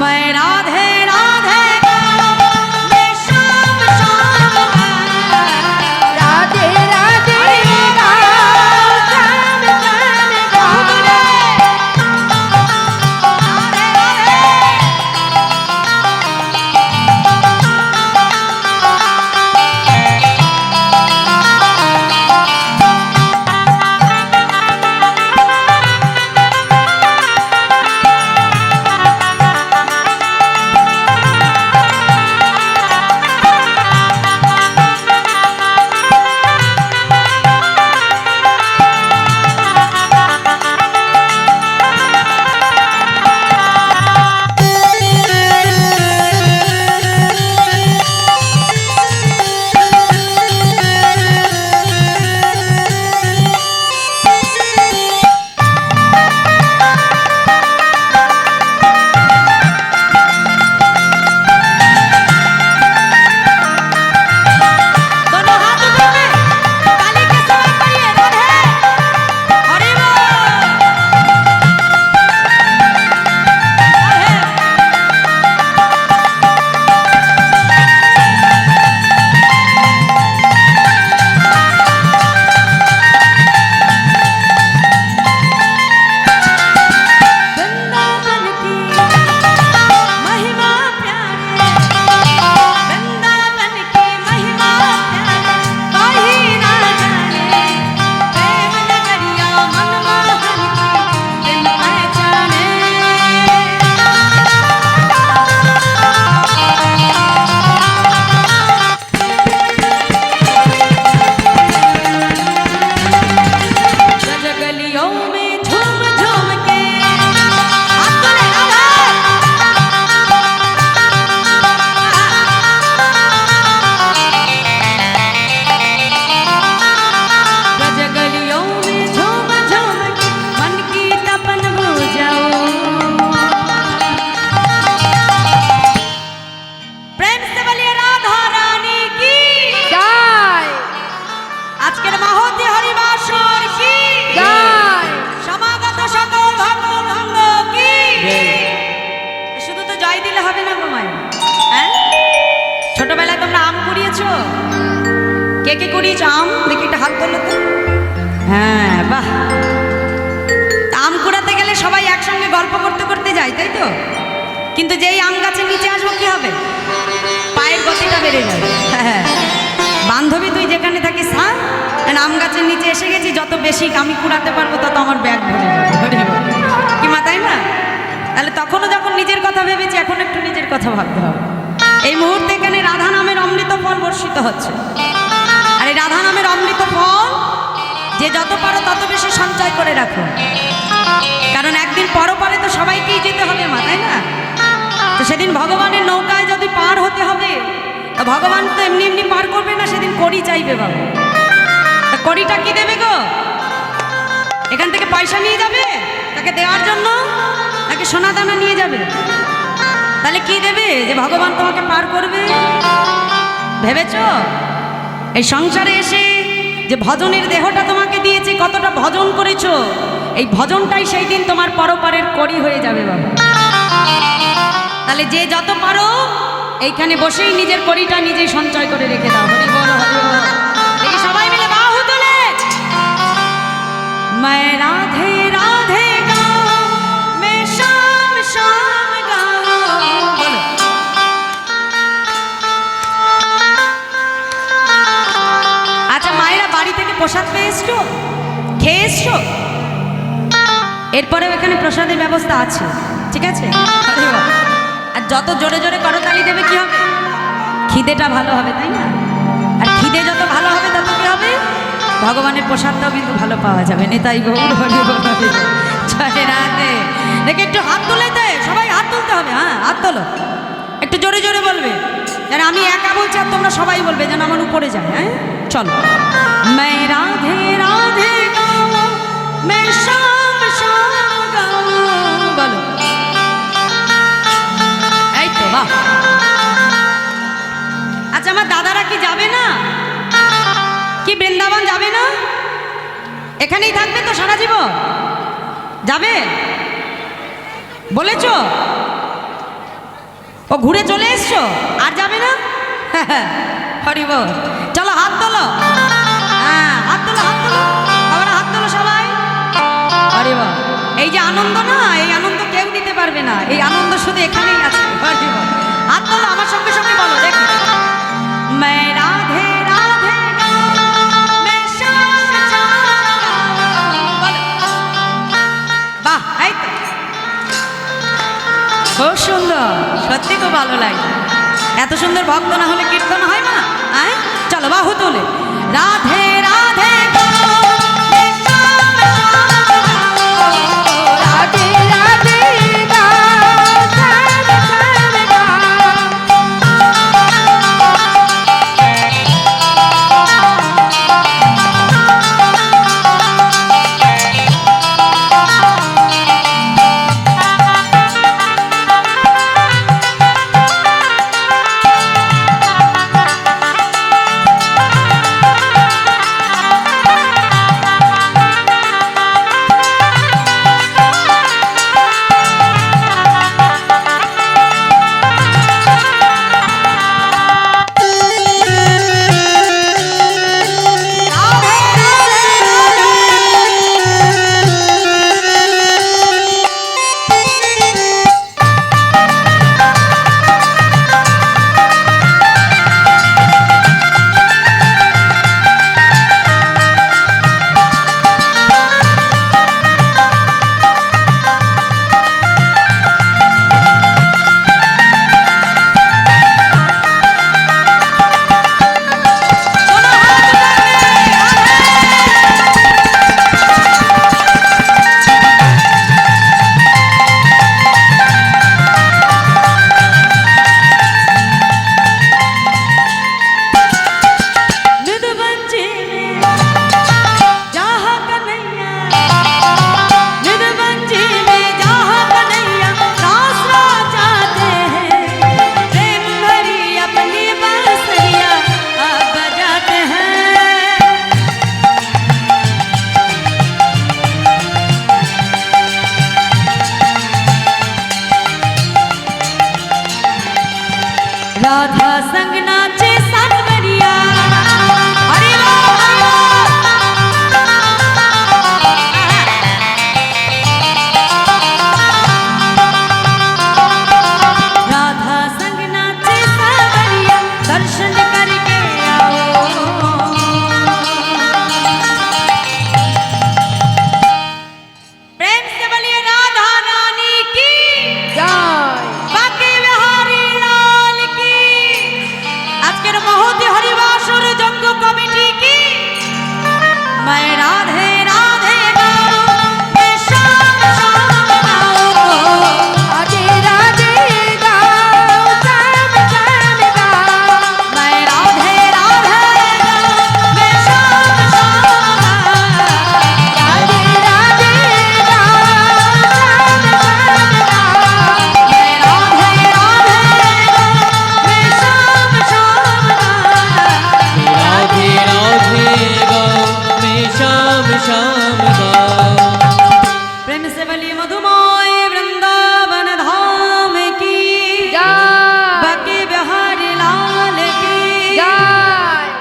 मैं my God. শুধু দিলে হবে না গোমায় হ্যাঁ? ছোটবেলায় তোমরা আম কুড়িয়েছো? কে কে কুড়িয়েছো? আম? দেখি একটা হাত তোলো তো। হ্যাঁ বাহ। আম কুড়াতে গেলে সবাই একসঙ্গে গল্প করতে করতে যায়, তাই তো? কিন্তু যেই আম গাছের নিচে আসব কি হবে? পায়ের গতিটা বেড়ে যাবে। হ্যাঁ বান্ধবী, তুই যেখানে থাকিস হ্যাঁ? আম গাছের নিচে এসে গেছি, যত বেশি আমি কুড়াতে পারব, তত আমার ব্যাগ ভরে যাবে। তাহলে তখনও যখন নিজের কথা ভেবেছি, এখন একটু নিজের কথা ভাবতে হবে। এই মুহূর্তে এখানে রাধা নামের অমৃত ফল বর্ষিত হচ্ছে। আর এই রাধা নামের অমৃত ফল, যে যত পারো তত বেশি সঞ্চয় করে রাখো। কারণ একদিন পরপরে তো সবাইকেই যেতে হবে মা, তাই না? তো সেদিন ভগবানের নৌকায় যদি পার হতে হবে, তা ভগবান তো এমনি এমনি পার করবে না, সেদিন করি চাইবে বাবা। তা কড়িটা কি দেবে গো? এখান থেকে পয়সা নিয়ে যাবে? তাকে দেওয়ার জন্য? তাকে সোনা দানা নিয়ে যাবে। তাহলে কি দেবে? যে ভগবান তোমাকে পার করবে? ভেবেছ? এই সংসারে এসে যে ভজনের দেহটা তোমাকে দিয়েছে, কতটা ভজন করেছ, এই ভজনটাই সেই দিন তোমার পরপারের কড়ি হয়ে যাবে বাবা। তাহলে যে যত পারো, এইখানে বসেই নিজের কড়িটা নিজেই সঞ্চয় করে রেখে দাও। হরি খেয়ে এসছো? এরপরেও এখানে প্রসাদের ব্যবস্থা আছে, ঠিক আছে? আর যত জোরে জোরে করতালি দেবে কি হবে? খিদেটা ভালো হবে, তাই না? আর খিদে যত ভালো হবে, তত কি হবে? ভগবানের প্রসাদটাও কিন্তু ভালো পাওয়া যাবে। নেতাই দেখে একটু হাত তুলে দে। সবাই হাত তুলতে হবে হ্যাঁ হাত তোলো। একটু জোরে জোরে বলবে। যেন আমি একা বলছি আর তোমরা সবাই বলবে, যেন আমার উপরে যায় হ্যাঁ? চলো मैं राधे राधे गाऊं मैं शाम शाम गाऊं বলো এই তো বাহ আচ্ছা আমার দাদারা কি যাবে না কি বৃন্দাবন যাবে না এখানেই থাকবে তো সারা জীবন যাবে বলেছ ও ঘুরে চলে এসছো আর যাবে না হরিব চলো হাত তোলো। হ্যাঁ হাত তোলো হাত তোলো। বাবারা হাত তোলো সবাই। আরে বাবা এই যে আনন্দ না, এই আনন্দ কেউ নিতে পারবে না। এই আনন্দ শুধু এখানেই আছে। আরে বাবা হাত তোলো, আমার সঙ্গে সঙ্গে বলো, দেখি। রাধে রাধে বাহ, এই খুব সুন্দর। সত্যি খুব ভালো লাগে। এত সুন্দর ভক্ত না হলে কীর্তন হয় না হ্যাঁ বাহু তোলে। রাধে